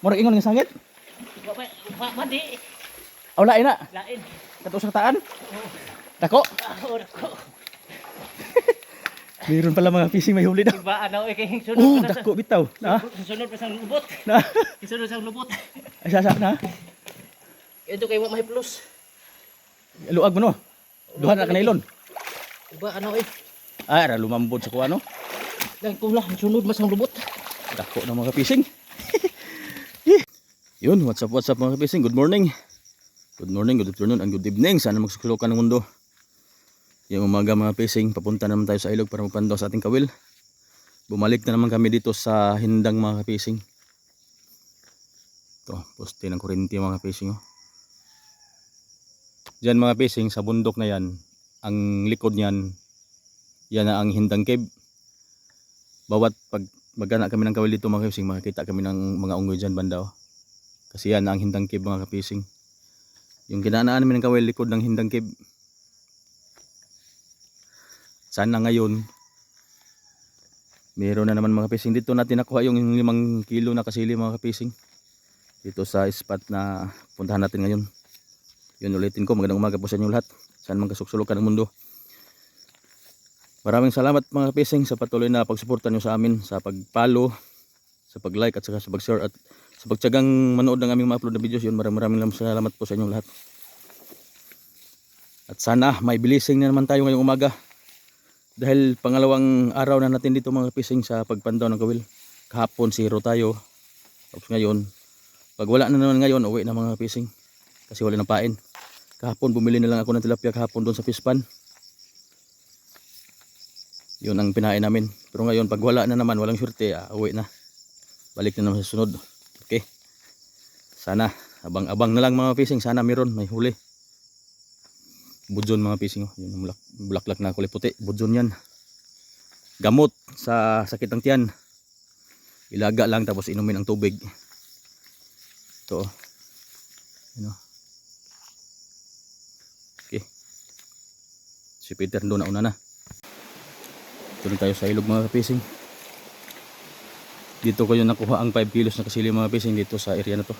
Murag ingon nga sangit. Wa mandi Aw lain na. lain. Kato sa taan. Dako. Ah, ora ko. Meron pala mga fishing may huli daw. Iba ano eh kay sunod Oh, sa- dako bitaw. Na. Sunod pa sa lubot. Na. Sunod sa lubot. Ay sasa na. Ito kay wa may plus. Luag mo no. Duha na kanailon. Iba ano eh. Ay, ra lumambod sa kuano. Lang pula sunod mas ang lubot. Dako na mga fishing. Yun, what's up, what's up mga fishing? Good morning. Good morning, good afternoon, and good evening. Sana magsusulokan ng mundo. Yung umaga mga fishing, papunta naman tayo sa ilog para magpandaw sa ating kawil. Bumalik na naman kami dito sa hindang mga fishing. Ito, poste ng kurinti mga fishing. Oh. Diyan mga fishing, sa bundok na yan, ang likod niyan, yan na ang hindang cave. Bawat pag magana kami ng kawil dito mga fishing, makikita kami ng mga unggoy dyan banda. Oh. Kasi yan ang hindang cave mga fishing. Yung kinanaan namin ng kawil likod ng hindang cave. Sana ngayon, meron na naman mga fishing. Dito natin nakuha yung limang kilo na kasili mga fishing. Dito sa spot na puntahan natin ngayon. Yun ulitin ko, magandang umaga po sa inyo lahat. Saan man kasuksulukan ng mundo. Maraming salamat mga fishing sa patuloy na pagsuporta nyo sa amin sa pagpalo, sa pag-like at saka sa pag-share at sa pagtsagang manood ng aming ma-upload na videos yun. Maraming maraming salamat po sa inyong lahat. At sana may blessing na naman tayo ngayong umaga. Dahil pangalawang araw na natin dito mga fishing sa pagpandaw ng kawil. Kahapon zero tayo. Tapos ngayon, pag wala na naman ngayon, uwi na mga fishing. Kasi wala na pain. Kahapon bumili na lang ako ng tilapia kahapon doon sa fish pan. Yun ang pinain namin. Pero ngayon, pag wala na naman, walang swerte, ah, uwi na. Balik na naman sa sunod. Sana, abang-abang na lang mga fishing. Sana meron, may huli. Budyon mga fishing. Oh. Yun, yung bulak, bulaklak na kulay puti. Budyon yan. Gamot sa sakit ng tiyan. Ilaga lang tapos inumin ang tubig. Ito. oh. Yun, oh. Okay. Si Peter doon na una na. Tuloy tayo sa ilog mga fishing. Dito ko yung nakuha ang 5 kilos na kasili mga fishing dito sa area na to.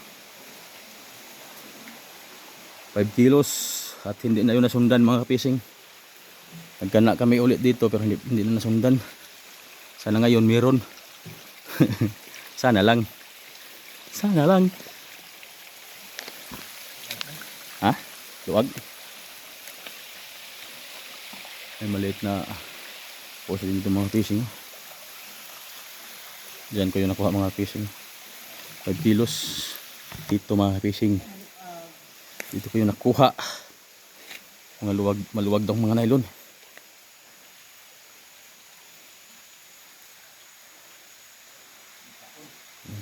5 kilos at hindi na yun nasundan mga fishing. Nagkana kami ulit dito pero hindi, hindi na nasundan. Sana ngayon meron. Sana lang. Sana lang. Ha? Luwag? Ay maliit na Post dito mga fishing. Diyan ko yung nakuha mga fishing. 5 kilos. Dito mga fishing. Dito ko yung nakuha. Mga luwag, maluwag daw mga nylon.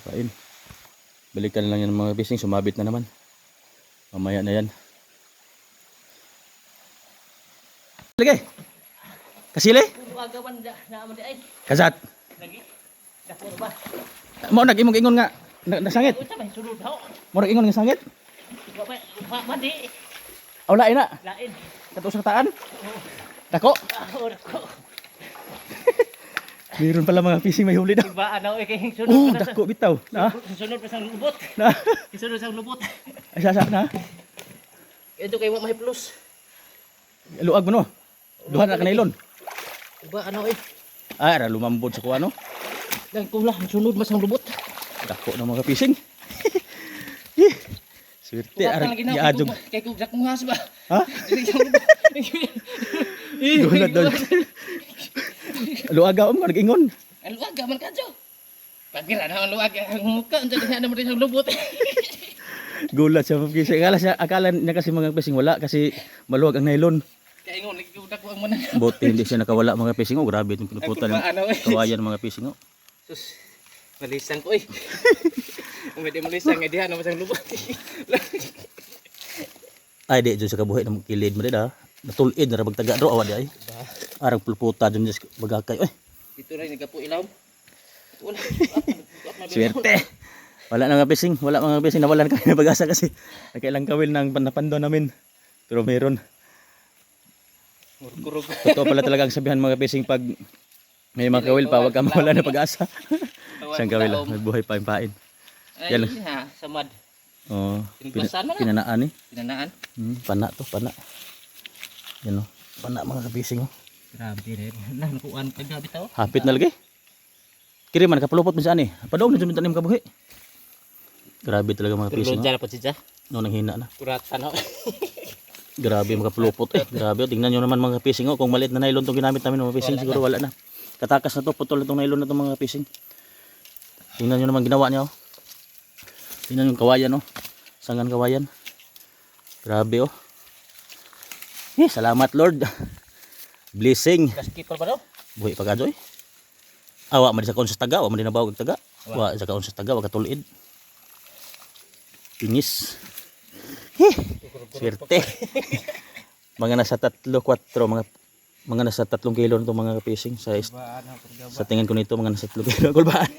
Pain. Balikan lang yan mga fishing. Sumabit na naman. Mamaya na yan. Kasat. Lagi. Dako ba? Mo nag-imong ingon nga na- nasangit. Mo ingon nga sangit. Mandi Aw lain na. lain. Kato sa taan. Dako. Ah, ora ko. Meron pala mga fishing may huli daw. Iba ano eh kay Oh, sunod sa dako bitaw. Na. sunod pa sa lubot. Na. Sunod sa lubot. Ay sasa na. Ito kay wa may plus. Luag mo no. Duha na kanailon. Iba ano eh. Ay ra lumambod sa kuano. Lang pula sunod mas ang lubot. Dako na mga fishing. Swerte ara giadjog. Kay kung dak ngas ba. Ha? Dili sa lubot. Duha na Luag ako nag-ingon. Ang luwag man kadyo. Pagkira na luwag ang muka unsa diha na mo sa lubot. Gulat siya fishing. Akala siya akala niya kasi mga fishing wala kasi maluwag ang nylon. Kay ingon lagi ko ang manan. Buti hindi siya nakawala mga fishing. Oh, grabe itong pinuputan ano eh. kawayan mga fishing. Oh. Sus. Malisang ko eh. Ang hindi malisang eh diha na masang lubot. Ay, di, dyan sa kabuhay ng kilid mo rin ha. Natulid na rabag taga ro, awa di ay. Arang pulputa dyan dyan sa bagakay. Ay, Dito rin nagapu ilaw. Wala. swerte. Wala na nga fishing. Wala mga fishing. Nawalan kami na pag-asa kasi nagkailang kawil ng panapando namin. Pero meron. Murkurog. Totoo pala talaga ang sabihan mga fishing pag may mga kawil pa, wag ka mawala na pag-asa. Isang kawil lang. May buhay pa yung pain. Ay, Yan. ha, samad. Oh, pina, Pinagbasan na na. pinanaan eh. Tinanaan. Hmm, pana to, pana. Yan oh. Pana mga kapising oh. Grabe rin. Nanukuan ka gabi tao. Hapit na lagi. Kiri man kapulupot man sa ani. Padong na jud tanim kabuhi. Grabe talaga mga Tulog pising. Oh. dyan po siya. No nang hina na. Kuratan ho. Grabe mga kapulupot eh. Grabe oh. tingnan niyo naman mga pising oh. Kung maliit na nylon tong ginamit namin mga Wala siguro wala na. Katakas na to putol na tong nylon na to mga pising. Tingnan niyo naman ginawa niya oh. Tingnan yung kawayan oh. Sangan kawayan. Grabe oh. Eh, salamat Lord. Blessing. Gaskipper pa daw. Buhi pa kadyo eh. Awa man sa kaon sa taga, wa man din nabawag taga. Wa sa kaon sa taga, wa katulid. Tingis. Heh, swerte. mga nasa tatlo, kwatro, mga mga nasa tatlong kilo nito mga fishing sa sa tingin ko nito mga nasa tatlong kilo kulbaan.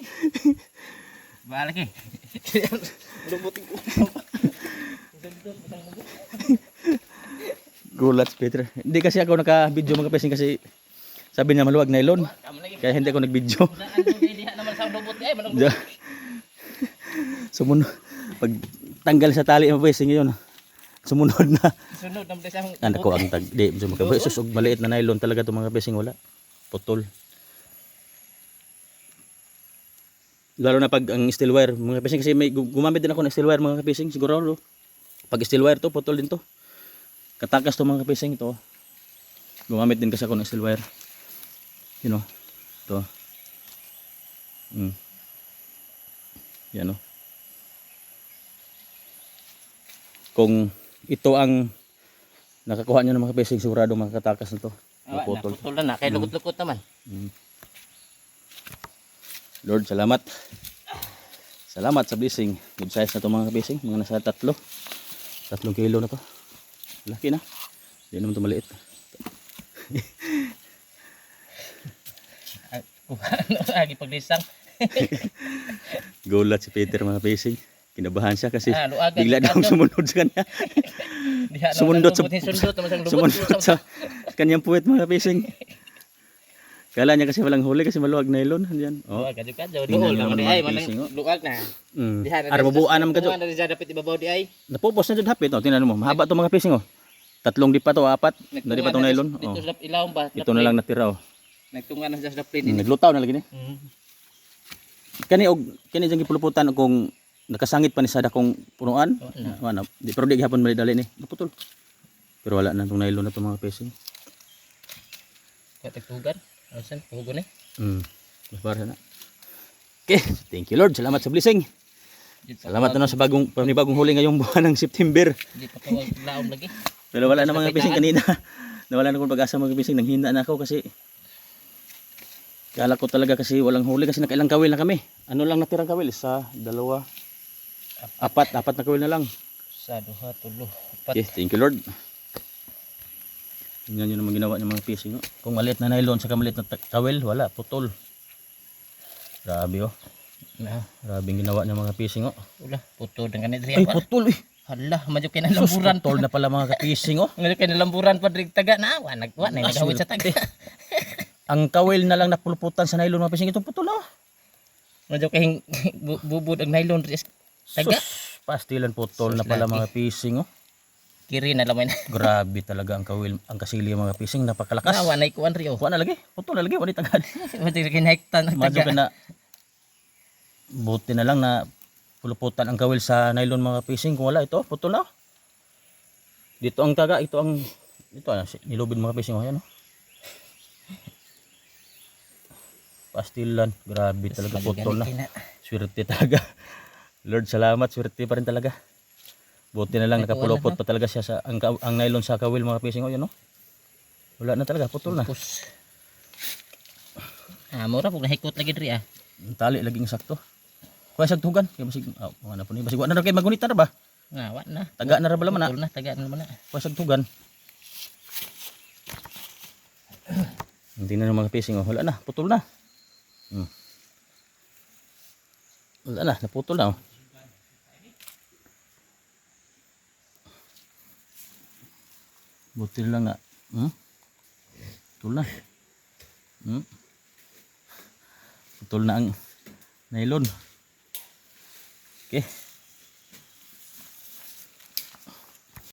Baan lagi. Gulat si Peter. Hindi kasi ako naka-video mga fishing kasi sabi niya maluwag nylon. Kaya hindi ako nag-video. Sumunod. Pag tanggal sa tali ang fishing yun. Sumunod na. sunod naman sa Ano ko ang tag di og maliit na nylon talaga to mga fishing wala. Putol. Lalo na pag ang steel wire, mga fishing kasi may gu- gumamit din ako ng steel wire mga fishing siguro. no? Pag steel wire to putol din to. Katakas to mga fishing to. Gumamit din kasi ako ng steel wire. You know. To. Mm. Yan oh. Kung ito ang nakakuha niyo ng mga fishing sigurado makakatakas na to. Maputol. Putol na na. Kay lukot-lukot naman. Lord, salamat. Salamat sa blessing. Good size na to mga fishing. Mga nasa tatlo. Tatlong kilo na to. Laki na. Hindi naman to maliit. Agi paglisang. Gulat si Peter mga fishing. Kinabahan siya kasi Ah, luagan. bigla daw sumunod sa kanya. Sumundot sa naman sa sa kanyang puwet mga fishing. Kala niya kasi walang huli kasi maluwag nylon. Yan. Oh. Oh, kadyo kadyo. Niyo naman di ay manang oh. luag na. Mm. Diha na. Armabuan naman kadyo. Buwan na dapat ibabaw di ay. Napupos na dyan hapit. Oh. Tingnan mo. Mahaba to mga fishing. Oh. Tatlong di pa to. Apat. Na di pa tong nylon. Oh. Dito ilaw ba? Ito na lang natira. Oh. Nagtunga na sa plane Mm. Naglutaw na lagi ni. Mm. Kani og kani jang gipuluputan kung nakasangit pa ni sada kung punuan. Wala. Ano, di pero di gihapon mali dali ni. Naputol. Pero wala na tong nylon na to mga fishing. Kuha tagtugan. Asan pugo ni? Mm. Para na. Okay, thank you Lord. Salamat sa blessing. Salamat na sa bagong panibagong huli ngayong buwan ng September. Di pa kawag laom lagi. Pero wala na mga Sa fishing kanina. Nawala na akong pag-asa mga fishing. Nanghina na ako kasi Kala ko talaga kasi walang huli kasi nakailang kawil na kami. Ano lang natirang kawil? Isa, dalawa, apat. Apat na kawil na lang. Sa duha tulo. Apat. Okay, thank you Lord. Tingnan nyo naman ginawa ng mga fishing. Oh. Kung maliit na nylon sa maliit na kawil, wala, putol. Grabe oh. Na. Grabe ang ginawa ng mga fishing oh. Ula, puto dan kanit Ay, riya. putol eh. Hala, madyo kay nalamburan putol na pala mga fishing oh. Ngayon kay nalamburan pa diri taga na. Wa nagwa na nagawit sa taga. Ang kawil na lang napuluputan sa nylon mga fishing. Ito putol oh. Madyo kay bu- bubud ang nylon taga. Sus, pastilan putol na pala mga fishing oh. Kiri na lamay na. Grabe talaga ang kawil, ang kasili ng mga fishing, napakalakas. Na wa na ikuan riyo. Kuha na lagi, putol na lagi, wala tagad. Madyo kay hektan ng Madyo taga. ka na, buti na lang na puluputan ang kawil sa nylon mga fishing. Kung wala, ito, putol na. Dito ang taga, ito ang, ito ano, nilubid mga fishing. Oh, yan, oh. Pastilan, grabe talaga putol na. Swerte talaga. Lord, salamat, swerte pa rin talaga. Buti na lang nakapulupot wala, pa talaga siya sa ang, ang nylon sa kawil mga fishing. Oh, yan, oh. Wala na talaga, putol na. Pus. Ah, mura pug nahikot lagi diri ah. Ang tali laging sakto. Kuya sa tugan, kay basig ah, mga na po ni basig wa na kay magunita ra ba? Nga, wa na. Taga na ra bala man na. Taga na naman na. Kuya sa tugan. Hindi na mga fishing oh. Wala na, putol na. Hmm. Wala na, naputol na oh. Buti lang nga. Hmm? Putol na. Hmm? Putol na ang nylon. Okay.